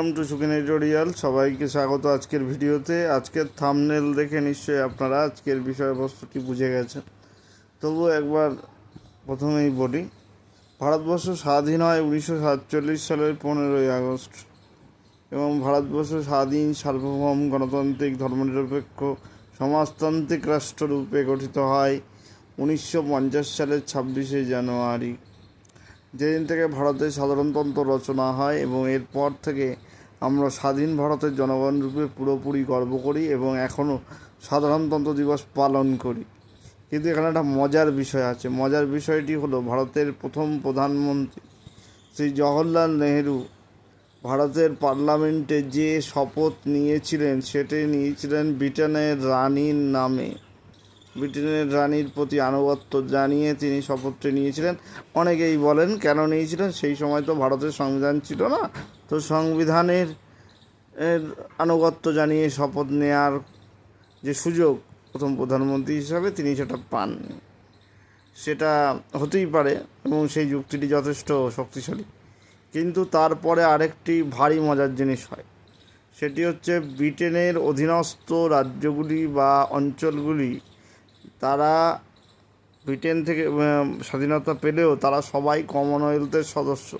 Welcome to সুকিন editorial সবাইকে স্বাগত আজকের ভিডিওতে। আজকের থামনেল দেখে নিশ্চয়ই আপনারা আজকের বিষয়বস্তুটি বুঝে গেছেন। তবু একবার প্রথমেই বলি, ভারতবর্ষ স্বাধীন হয় উনিশশো সাতচল্লিশ সালের পনেরোই আগস্ট এবং ভারতবর্ষ স্বাধীন, সার্বভৌম, গণতান্ত্রিক, ধর্মনিরপেক্ষ, সমাজতান্ত্রিক রাষ্ট্ররূপে গঠিত হয় উনিশশো পঞ্চাশ সালের ছাব্বিশে জানুয়ারি। যেদিন থেকে ভারতের সাধারণতন্ত্র রচনা হয় এবং এরপর থেকে আমরা স্বাধীন ভারতের জনগণ রূপে পুরোপুরি গর্ব করি এবং এখনও সাধারণতন্ত্র দিবস পালন করি। কিন্তু এখানে একটা মজার বিষয় আছে। মজার বিষয়টি হলো ভারতের প্রথম প্রধানমন্ত্রী শ্রী জওহরলাল নেহেরু ভারতের পার্লামেন্টে যে শপথ নিয়েছিলেন, সেটি নিয়েছিলেন ব্রিটেনের রানীর নামে। ব্রিটেনের রানীর প্রতি আনুগত্য জানিয়ে তিনি শপথটি নিয়েছিলেন। অনেকেই বলেন, কেন নিয়েছিলেন? সেই সময় তো ভারতের সংবিধান ছিল না। তো সংবিধানের, এর আনুগত্য জানিয়ে শপথ নেয়ার যে সুযোগ প্রথম প্রধানমন্ত্রী হিসাবে তিনি সেটা পাননি সেটা হতেই পারে এবং সেই যুক্তিটি যথেষ্ট শক্তিশালী। কিন্তু তারপরে আরেকটি ভারী মজার জিনিস হয়। সেটি হচ্ছে ব্রিটেনের অধীনস্থ রাজ্যগুলি বা অঞ্চলগুলি তারা ব্রিটেন থেকে স্বাধীনতা পেলেও তারা সবাই কমনওয়েলথের সদস্য।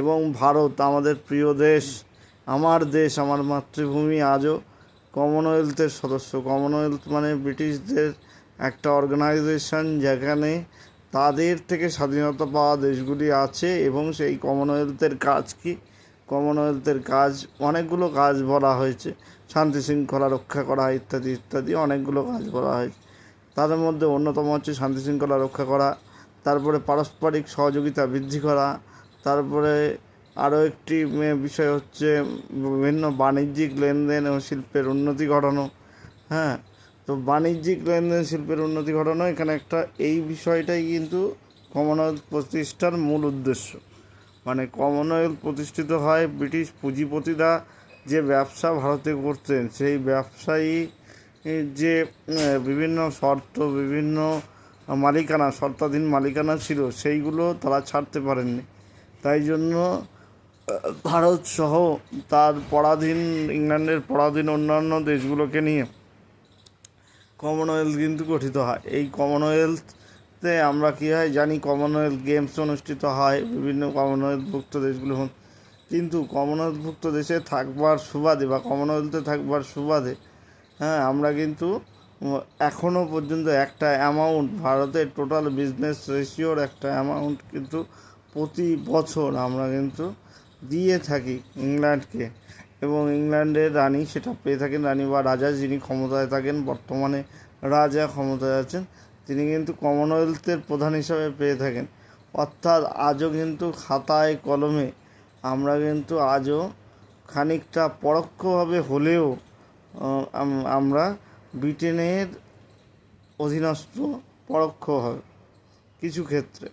এবং ভারত আমাদের প্রিয় দেশ, আমার দেশ, আমার মাতৃভূমি আজও কমনওয়েলথের সদস্য। কমনওয়েলথ মানে ব্রিটিশদের একটা অর্গানাইজেশন যেখানে তাদের থেকে স্বাধীনতা পাওয়া দেশগুলি আছে এবং সেই কমনওয়েলথের কাজ কি? কমনওয়েলথের কাজ, অনেকগুলো কাজ বলা হয়েছে। শান্তি শৃঙ্খলা রক্ষা করা ইত্যাদি ইত্যাদি অনেকগুলো কাজ বলা হয়েছে। তাদের মধ্যে অন্যতম হচ্ছে শান্তি শৃঙ্খলা রক্ষা করা, তারপরে পারস্পরিক সহযোগিতা বৃদ্ধি করা, তারপরে আরও একটি বিষয় হচ্ছে বিভিন্ন বাণিজ্যিক লেনদেন ও শিল্পের উন্নতি ঘটানো হ্যাঁ? তো বাণিজ্যিক লেনদেন, শিল্পের উন্নতি ঘটানো এখানে একটা, এই বিষয়টাই কিন্তু কমনওয়েলথ প্রতিষ্ঠার মূল উদ্দেশ্য। মানে কমনওয়েলথ প্রতিষ্ঠিত হয় ব্রিটিশ পুঁজিপতিরা যে ব্যবসা ভারতে করতেন, সেই ব্যবসায়ী যে বিভিন্ন শর্ত, বিভিন্ন মালিকানা, শর্তাধীন মালিকানা ছিল, সেইগুলো তারা ছাড়তে পারেননি। তাই জন্য ভারত সহ তার পরাধীন, ইংল্যান্ডের পরাধীন অন্যান্য দেশগুলোকে নিয়ে কমনওয়েলথ কিন্তু গঠিত হয়। এই কমনওয়েলথে আমরা কী হয়, জানি কমনওয়েলথ গেমস অনুষ্ঠিত হয়, বিভিন্ন কমনওয়েলথভুক্ত দেশগুলো কিন্তু কমনওয়েলথভুক্ত দেশে থাকবার সুবাদে বা কমনওয়েলথে থাকবার সুবাদে হ্যাঁ আমরা কিন্তু এখনও পর্যন্ত একটা অ্যামাউন্ট ভারতের টোটাল বিজনেস রেশিওর একটা অ্যামাউন্ট কিন্তু প্রতি বছর আমরা কিন্তু দিয়ে থাকি ইংল্যান্ডকে। এবং ইংল্যান্ডের রানী সেটা পেয়ে থাকেন, রানী বা রাজা যিনি ক্ষমতায় থাকেন, বর্তমানে রাজা ক্ষমতায় আছেন, তিনি কিন্তু কমনওয়েলথের প্রধান হিসাবে পেয়ে থাকেন। অর্থাৎ আজও কিন্তু খাতায় কলমে আমরা কিন্তু আজও খানিকটা পরোক্ষভাবে হলেও আমরা ব্রিটেনের অধীনস্থ পরোক্ষভাবে কিছু ক্ষেত্রে।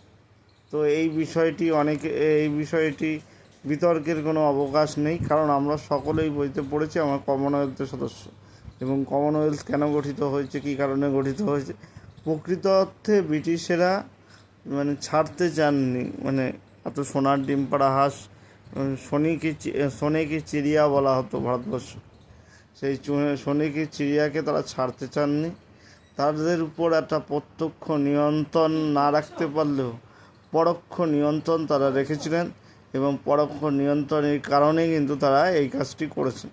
তো এই বিষয়টি অনেকে এই বিষয়টি বিতর্কের কোনো অবকাশ নেই, কারণ আমরা সকলেই বইতে পড়েছি, আমার কমনওয়েলথের সদস্য। এবং কমনওয়েলথ কেন গঠিত হয়েছে, কী কারণে গঠিত হয়েছে? প্রকৃত অর্থে ব্রিটিশেরা মানে ছাড়তে চাননি। মানে এত সোনার ডিম পাড়া হাঁস শনিকে সোনেকে চিড়িয়া বলা হতো ভারতবর্ষ সেই সোনেকে চিড়িয়াকে তারা ছাড়তে চাননি। তাদের উপর একটা প্রত্যক্ষ নিয়ন্ত্রণ না রাখতে পারলেও পরোক্ষ নিয়ন্ত্রণ তারা রেখেছিলেন এবং পরোক্ষ নিয়ন্ত্রণের কারণে কিন্তু তারা এই কাজটি করেছেন।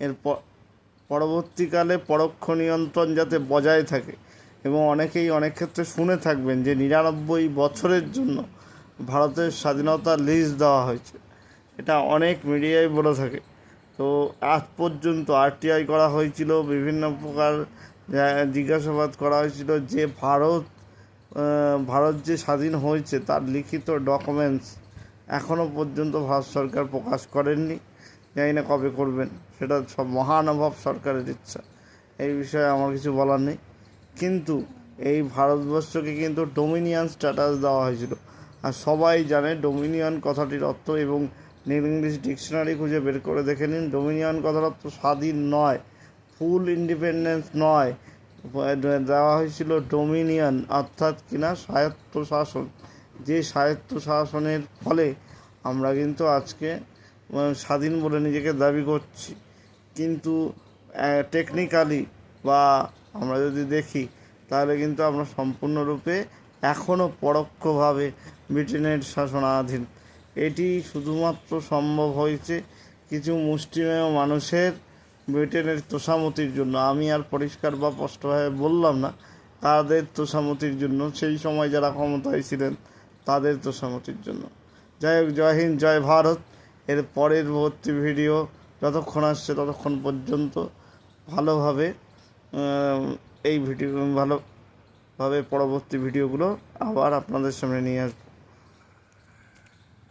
এর পরবর্তীকালে পরোক্ষ নিয়ন্ত্রণ যাতে বজায় থাকে এবং অনেকেই অনেক ক্ষেত্রে শুনে থাকবেন যে নিরানব্বই বছরের জন্য ভারতের স্বাধীনতা লিজ দেওয়া হয়েছে। এটা অনেক মিডিয়ায় বলে থাকে। তো আজ পর্যন্ত আরটিআই করা হয়েছিল, বিভিন্ন প্রকার জিজ্ঞাসাবাদ করা হয়েছিল যে ভারত ভারত যে স্বাধীন হয়েছে তার লিখিত ডকুমেন্টস এখনও পর্যন্ত ভারত সরকার প্রকাশ করেননি। জানি না কবে করবেন, সেটা সব মহানুভব সরকারের ইচ্ছা, এই বিষয়ে আমার কিছু বলার নেই। কিন্তু এই ভারতবর্ষকে কিন্তু ডোমিনিয়ন স্ট্যাটাস দেওয়া হয়েছিল। আর সবাই জানে ডোমিনিয়ন কথাটির অর্থ এবং নীল ইংলিশ ডিকশনারি খুঁজে বের করে দেখে নিন। ডোমিনিয়ন কথাটা তো স্বাধীন নয়, ফুল ইন্ডিপেন্ডেন্স নয়। দেওয়া হয়েছিল ডোমিনিয়ন, অর্থাৎ কিনা স্বায়ত্ত শাসন যে স্বায়ত্ত শাসনের ফলে আমরা কিন্তু আজকে স্বাধীন বলে নিজেকে দাবি করছি। কিন্তু টেকনিক্যালি বা আমরা যদি দেখি, তাহলে কিন্তু আমরা সম্পূর্ণরূপে এখনও পরোক্ষভাবে ব্রিটেনের শাসনাধীন। এটি শুধুমাত্র সম্ভব হয়েছে কিছু মুষ্টিমেয় মানুষের ব্রিটেনের তোষামতির জন্য। আমি আর পরিষ্কার বা স্পষ্টভাবে বললাম না, তাদের তোষামতির জন্য। সেই সময় যারা ক্ষমতায় ছিলেন, তাদের তোষামতির জন্য। যাই হোক, জয় হিন্দ, জয় ভারত। এর পরের ভর্তি ভিডিও যতক্ষণ আসছে ততক্ষণ পর্যন্ত ভালোভাবে এই ভিডিও ভালোভাবে পরবর্তী ভিডিওগুলো আবার আপনাদের সামনে নিয়ে আসব।